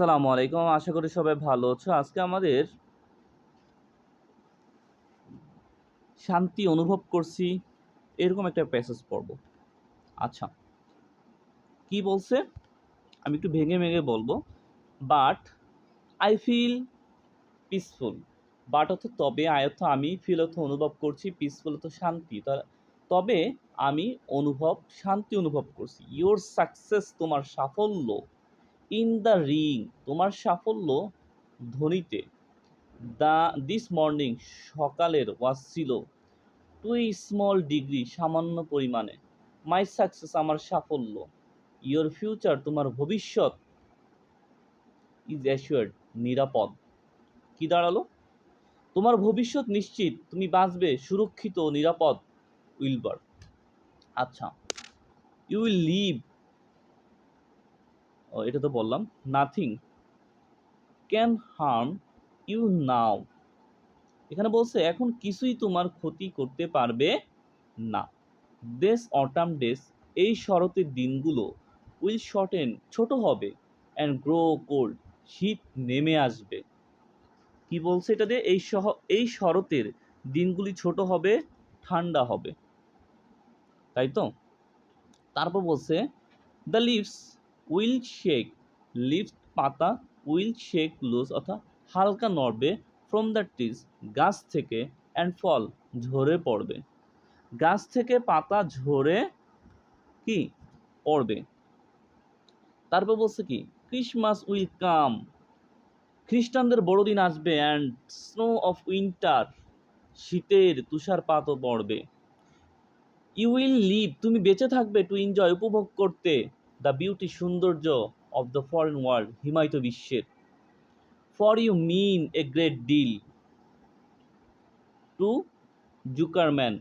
আসসালামু আলাইকুম। আশা করি সবাই ভালো আছো। আজকে আমাদের শান্তি অনুভব করছি, এরকম একটা প্যাসেজ পড়ব। আচ্ছা কি বলছে? আমি একটু ভেঙে ভেঙে বলব। But I feel peaceful but অর্থ তবে আয়ত্ত আমি ফিল অর্থ অনুভব করছি পিসফুল অর্থ শান্তি। তবে আমি অনুভব, শান্তি অনুভব করছি। ইওর সাকসেস তোমার সাফল্য ইন দ্য রিং তোমার সাফল্য ধ্বনিতে। দ্য দিস মর্নিং সকালের ওয়াজ ছিল টু স্মল ডিগ্রি সামান্য পরিমাণে। মাই সাকসেস আমার সাফল্য। ইয়োর ফিউচার তোমার ভবিষ্যৎ ইজ অ্যাসিওর্ড নিরাপদ। কি দাঁড়াল? তোমার ভবিষ্যৎ নিশ্চিত, তুমি বাঁচবে, সুরক্ষিত, নিরাপদ, উইলবার। আচ্ছা ইউ উইল লিভ এটা তো বললাম। Nothing can harm you now এখানে বলছে, এখন কিছুই তোমার ক্ষতি করতে পারবে না। দেশ অটাম ডেস এই শরতের দিনগুলো উইল শর্টেন ছোট হবে অ্যান্ড গ্রো কোল্ড শীত নেমে আসবে। কি বলছে এটা দিয়ে? এই সহ, এই শরতের দিনগুলি ছোট হবে, ঠান্ডা হবে। তাই তো? তারপর বলছে the leaves will shake leaves পাতা উইল শেক লুজ অর্থাৎ হালকা নড়বে ফ্রম দ্য ট্রিজ গাছ থেকে অ্যান্ড ফল ঝরে পড়বে। গাছ থেকে পাতা ঝরে কি? পড়বে। তারপর বলছে কি ক্রিসমাস উইল কাম খ্রিস্টানদের বড়দিন আসবে অ্যান্ড স্নো অফ উইন্টার শীতের তুষারপাতও পড়বে। ইউ উইল লিভ তুমি বেঁচে থাকবে টু এনজয় উপভোগ করতে। দ্য বিউটি সৌন্দর্য অফ দ্য ফরেন ওয়ার্ল্ড, হিমায়িত বিশ্বের। For you mean a great deal to Zuckerman,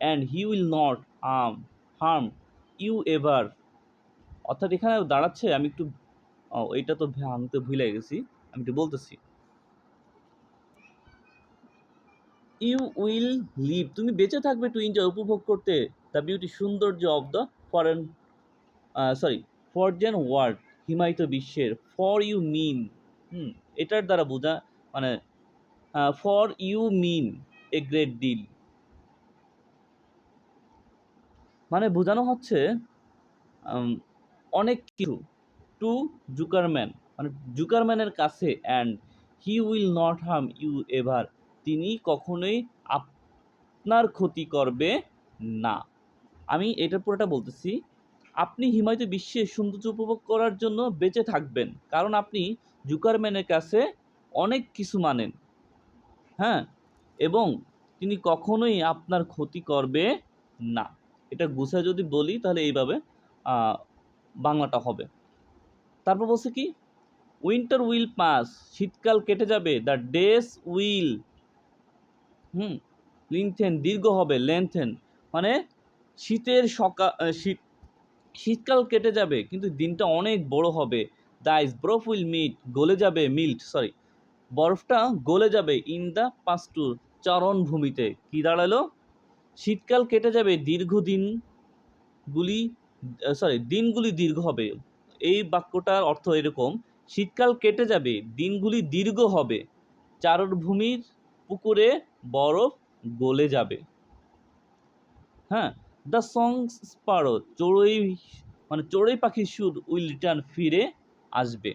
and he will not harm harm you ever. অর্থাৎ এখানে দাঁড়াচ্ছে, আমি একটু এটা তো ভাঙতে ভুলে গেছি, আমি একটু বলতেছি। ইউ উইল লিভ, তুমি বেঁচে থাকবে টু এনজয়, উপভোগ করতে, দ্য বিউটি সৌন্দর্য of the foreign sorry frozen world হিমায়িত বিশ্বের ফর ইউ মিন হুম, এটার দ্বারা বোঝা মানে for you mean a great deal মানে বোঝানো হচ্ছে অনেক কিছু। টু জুকারম্যান মানে জুকারম্যানের কাছে and he will not harm you ever তিনি কখনোই আপনার ক্ষতি করবে না। আমি এটার পুরোটা বলতেছি। আপনি হিমায়িত বিশ্বের সৌন্দর্য উপভোগ করার জন্য বেঁচে থাকবেন। কারণ আপনি জুকারম্যানের কাছে অনেক কিছু মানেন। হ্যাঁ? এবং তিনি কখনোই আপনার ক্ষতি করবে না। এটা গুছা যদি বলি, তাহলে এইভাবে বাংলাটা হবে। তারপর বলছে কি? উইন্টার উইল পাস, শীতকাল কেটে যাবে, দ্য ডেস উইল, হুম লিংথেন দীর্ঘ হবে লেন্থেন মানে শীতের সকাল শীত শীতকাল কেটে যাবে, কিন্তু দিনটা অনেক বড় হবে। দ্য আইস বরফ উইল মিট গলে যাবে মিল্ট সরি বরফটা গলে যাবে ইন দ্য পাস্টুর চারণভূমিতে। কী দাঁড়াল? শীতকাল কেটে যাবে, দীর্ঘদিনগুলি সরি দিনগুলি দীর্ঘ হবে। এই বাক্যটার অর্থ এরকম, শীতকাল কেটে যাবে, দিনগুলি দীর্ঘ হবে। চারণভূমির পুকুরে বরফ গলে যাবে। হ্যাঁ? দ্য সংস স্পারো চড়ুই মানে চড়ুই পাখির সুর উইল রিটার্ন ফিরে আসবে।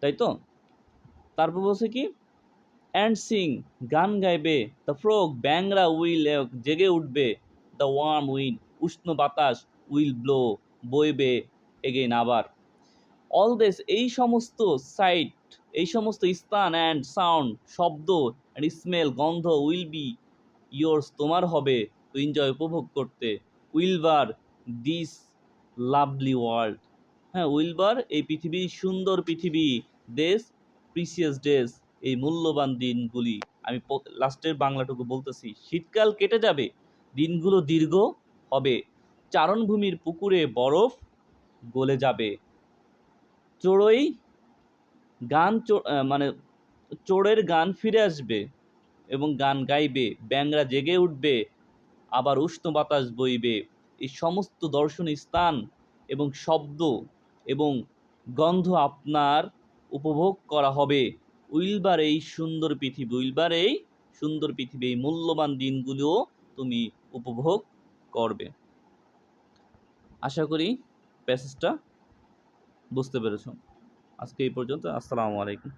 তাই তো তারপর বলছে কি? অ্যান্ড সিং গান গাইবে, দ্য ফ্রক ব্যাংরা উইল জেগে উঠবে, দ্য ওয়ার্ম উইন উষ্ণ বাতাস উইল ব্লো, বইবে এগেইন আবার। অল দিস, এই সমস্ত সাইট, এই সমস্ত স্থান অ্যান্ড সাউন্ড, শব্দ অ্যান্ড স্মেল, গন্ধ উইল বি ইয়োর্স, তোমার হবে। টু এনজয় উপভোগ করতে। Wilbur this lovely world. হ্যাঁ উইলবার এই পৃথিবীর সুন্দর পৃথিবী, দেশ প্রিসিয়াস ডেজ এই মূল্যবান দিনগুলি। আমি লাস্টের বাংলাটুকু বলতেছি, শীতকাল কেটে যাবে, দিনগুলো দীর্ঘ হবে। চারণভূমির পুকুরে বরফ গলে যাবে। চড়ুই গান মানে চোরের গান ফিরে আসবে এবং গান গাইবে। ব্যাংরা জেগে উঠবে। আবার উষ্ণ বাতাস বইবে। এই সমস্ত দর্শনীয় স্থান এবং শব্দ এবং গন্ধ আপনার উপভোগ করা হবে। উইলবার এই সুন্দর পৃথিবী, উইলবার এই সুন্দর পৃথিবী, এই মূল্যবান দিনগুলো তুমি উপভোগ করবে। আশা করি প্যাসেজটা বুঝতে পেরেছ। আজকে এই পর্যন্ত, আসসালামু আলাইকুম।